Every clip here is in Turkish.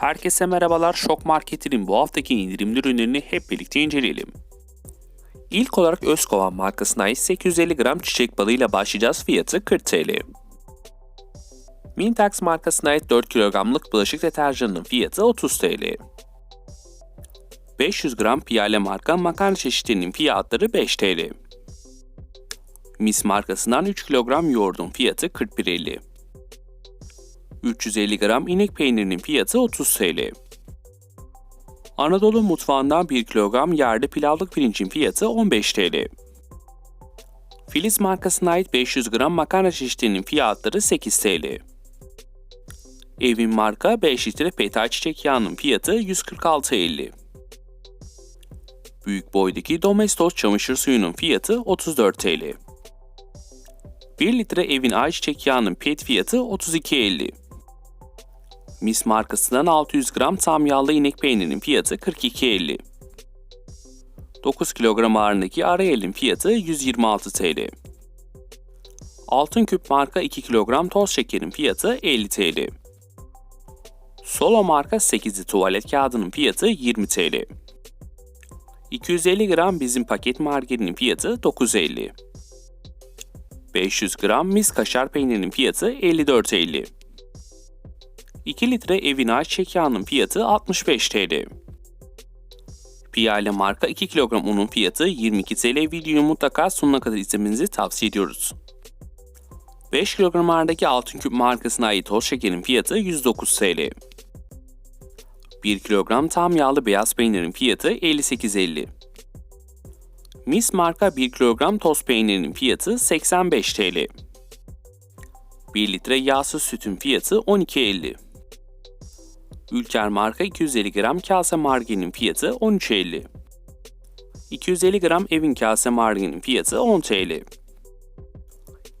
Herkese merhabalar. Şok Market'in bu haftaki indirimli ürünlerini hep birlikte inceleyelim. İlk olarak Özkovan markasına ait 850 gram çiçek balığıyla başlayacağız. Fiyatı 40 TL. Mintax markasına ait 4 kilogramlık bulaşık deterjanının fiyatı 30 TL. 500 gram Piyale marka makarna çeşitlerinin fiyatları 5 TL. Mis markasından 3 kilogram yoğurdun fiyatı 41.50. 350 gram inek peynirinin fiyatı 30 TL. Anadolu mutfağından 1 kilogram yerli pilavlık pirincin fiyatı 15 TL. Filiz markasına ait 500 gram makarna çeşitlerinin fiyatları 8 TL. Evin marka 5 litre petal çiçek yağının fiyatı 146.50. Büyük boydaki Domestos çamaşır suyunun fiyatı 34 TL. 1 litre evin ayçiçek yağının pet fiyatı 32.50. Mis markasından 600 gram tam yağlı inek peynirinin fiyatı 42.50. 9 kilogram ağırlığındaki Ariel'in fiyatı 126 TL. Altın küp marka 2 kilogram toz şekerin fiyatı 50 TL. Solo marka 8'li tuvalet kağıdının fiyatı 20 TL. 250 gram bizim paket margarinin fiyatı 9.50. 500 gram mis kaşar peynirinin fiyatı 54.50. 2 litre evin ayçiçek yağının fiyatı 65 TL. Piyale marka 2 kilogram unun fiyatı 22 TL. Videoyu mutlaka sonuna kadar izlemenizi tavsiye ediyoruz. 5 kilogram ağırlığındaki altın küp markasına ait toz şekerin fiyatı 109 TL. 1 kilogram tam yağlı beyaz peynirin fiyatı 58.50. Mis marka 1 kilogram toz peynirinin fiyatı 85 TL. 1 litre yağsız sütün fiyatı 12.50. Ülker marka 250 gram kase margarinin fiyatı 13.50. 250 gram evin kase margarinin fiyatı 10 TL.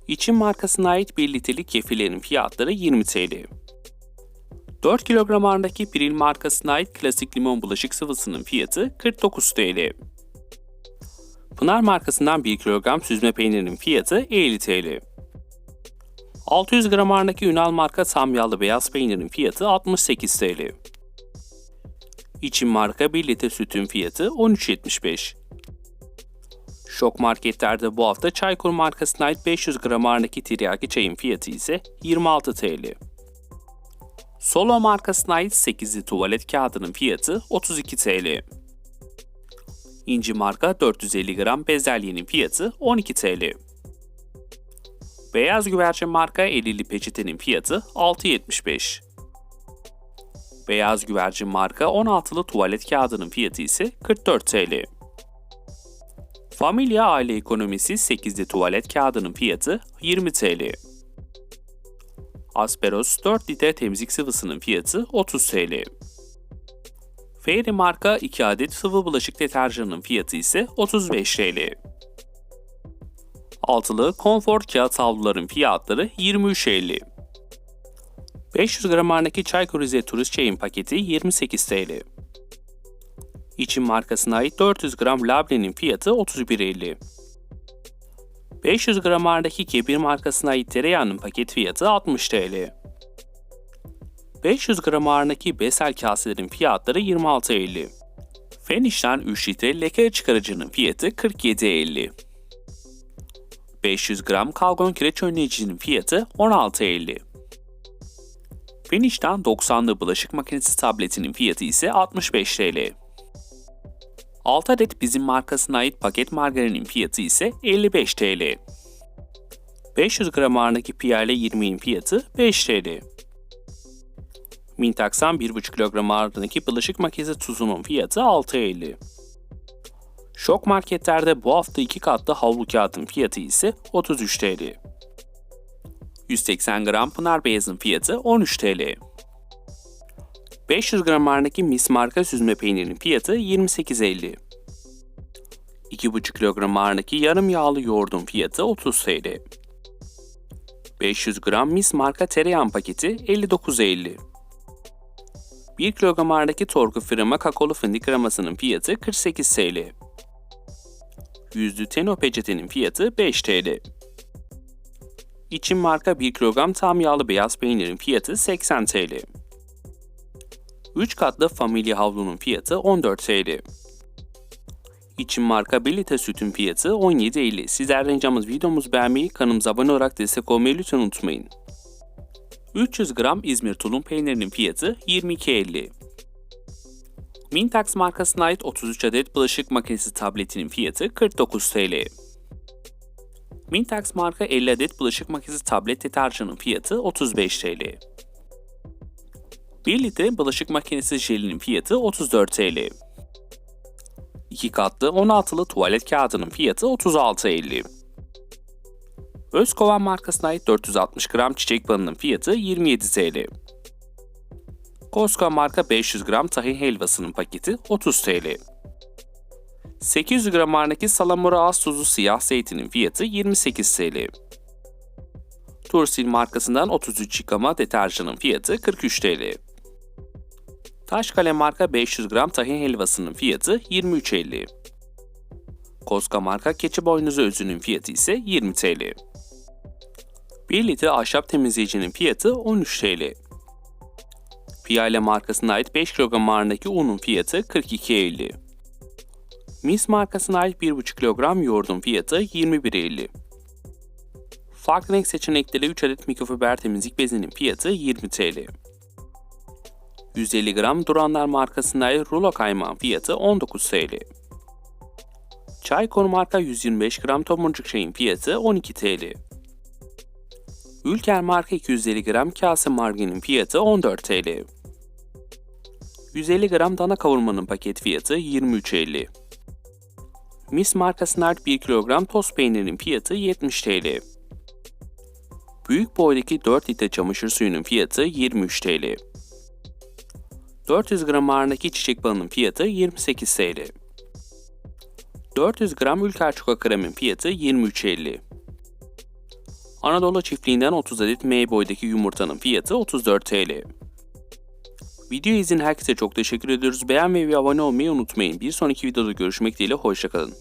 İçin markasına ait 1 litrelik kefirlerin fiyatları 20 TL. 4 kilogram ağırlığındaki Piril markasına ait klasik limon bulaşık sıvısının fiyatı 49 TL. Pınar markasından 1 kilogram süzme peynirinin fiyatı 50 TL. 600 gram ağırlığındaki Ünal marka tam yağlı beyaz peynirin fiyatı 68 TL. İçin marka 1 litre sütün fiyatı 13.75. Şok marketlerde bu hafta Çaykur markasına ait 500 gram ağırlığındaki tiryaki çayın fiyatı ise 26 TL. Solo markasına ait 8'li tuvalet kağıdının fiyatı 32 TL. İnci marka 450 gram bezelyenin fiyatı 12 TL. Beyaz güvercin marka 50'li peçetenin fiyatı 6.75. Beyaz güvercin marka 16'lı tuvalet kağıdının fiyatı ise 44 TL. Familya aile ekonomisi 8'li tuvalet kağıdının fiyatı 20 TL. Asperos 4 litre temizlik sıvısının fiyatı 30 TL. Fairy marka 2 adet sıvı bulaşık deterjanının fiyatı ise 35 TL. Altılı Comfort kağıt havluların fiyatları 23.50. 500 gram ağırlığındaki Çaykur Rize Turist Çayın paketi 28 TL. İçin markasına ait 400 gram labnenin fiyatı 31.50. 500 gram ağırlığındaki Kebir markasına ait tereyağının paket fiyatı 60 TL. 500 gram ağırlığındaki Besel kaselerin fiyatları 26.50. Feniş'ten 3 litre leke çıkarıcının fiyatı 47.50. 500 gram kalgon kireç önleyicinin fiyatı 16.50. Finish'ten 90'lı bulaşık makinesi tabletinin fiyatı ise 65 TL. 6 adet bizim markasına ait paket margarinin fiyatı ise 55 TL. 500 gram ağırlığındaki Piyale 20'in fiyatı 5 TL. Mintax'tan 1,5 kilogram ağırlığındaki bulaşık makinesi tuzunun fiyatı 6.50. Şok marketlerde bu hafta 2 katlı havlu kağıdın fiyatı ise 33 TL. 180 gram Pınar Beyaz'ın fiyatı 13 TL. 500 gram ağırlığındaki Mis marka süzme peynirin fiyatı 28.50. 2,5 kilogram ağırlığındaki yarım yağlı yoğurdun fiyatı 30 TL. 500 gram Mis marka tereyağı paketi 59.50. 1 kilogram ağırlığındaki Torku firma kakaolu fındık kremasının fiyatı 48 TL. Yüzlü Teno peçetenin fiyatı 5 TL. İçin marka 1 kilogram tam yağlı beyaz peynirin fiyatı 80 TL. 3 katlı familya havlunun fiyatı 14 TL. İçin marka Belite sütün fiyatı 17.50. Sizlerden ricamız videomuzu beğenmeyi, kanalımıza abone olarak destek olmayı lütfen unutmayın. 300 gram İzmir tulum peynirinin fiyatı 22.50. Mintax markasına ait 33 adet bulaşık makinesi tabletinin fiyatı 49 TL. Mintax marka 50 adet bulaşık makinesi tablet deterjanın fiyatı 35 TL. 1 litre bulaşık makinesi jelinin fiyatı 34 TL. 2 katlı 16'lı tuvalet kağıdının fiyatı 36.50. Özkovan markasına ait 460 gram çiçek balının fiyatı 27 TL. Costco marka 500 gram tahin helvasının paketi 30 TL. 800 gram ağırlıktaki salamura az tuzlu siyah zeytinin fiyatı 28 TL. Tursil markasından 33 yıkama deterjanın fiyatı 43 TL. Taşkale marka 500 gram tahin helvasının fiyatı 23.50. Koska marka keçi boynuzu özünün fiyatı ise 20 TL. 1 litre ahşap temizleyicinin fiyatı 13 TL. Piyale markasına ait 5 kilogram ağırlığındaki unun fiyatı 42.50. Mis markasına ait 1,5 kilogram yoğurdun fiyatı 21.50. Farklı renk seçenekleri 3 adet mikrofiber temizlik bezinin fiyatı 20 TL. 150 gram Duranlar markasına ait rulo kaymağın fiyatı 19 TL. Çaykur marka 125 gram tomurcuk çayın fiyatı 12 TL. Ülker marka 250 gram kase margarin fiyatı 14 TL. 150 gram dana kavurmanın paket fiyatı 23.50. Mis markasına ait 1 kilogram toz peynirinin fiyatı 70 TL. Büyük boydaki 4 litre çamaşır suyunun fiyatı 23 TL. 400 gram ağırlığındaki çiçek balının fiyatı 28 TL. 400 gram Ülker Çuka kremin fiyatı 23.50. Anadolu çiftliğinden 30 adet M boydaki yumurtanın fiyatı 34 TL. Video izin herkese çok teşekkür ediyoruz. Beğenmeyi ve abone olmayı unutmayın. Bir sonraki videoda görüşmek dileğiyle hoşçakalın.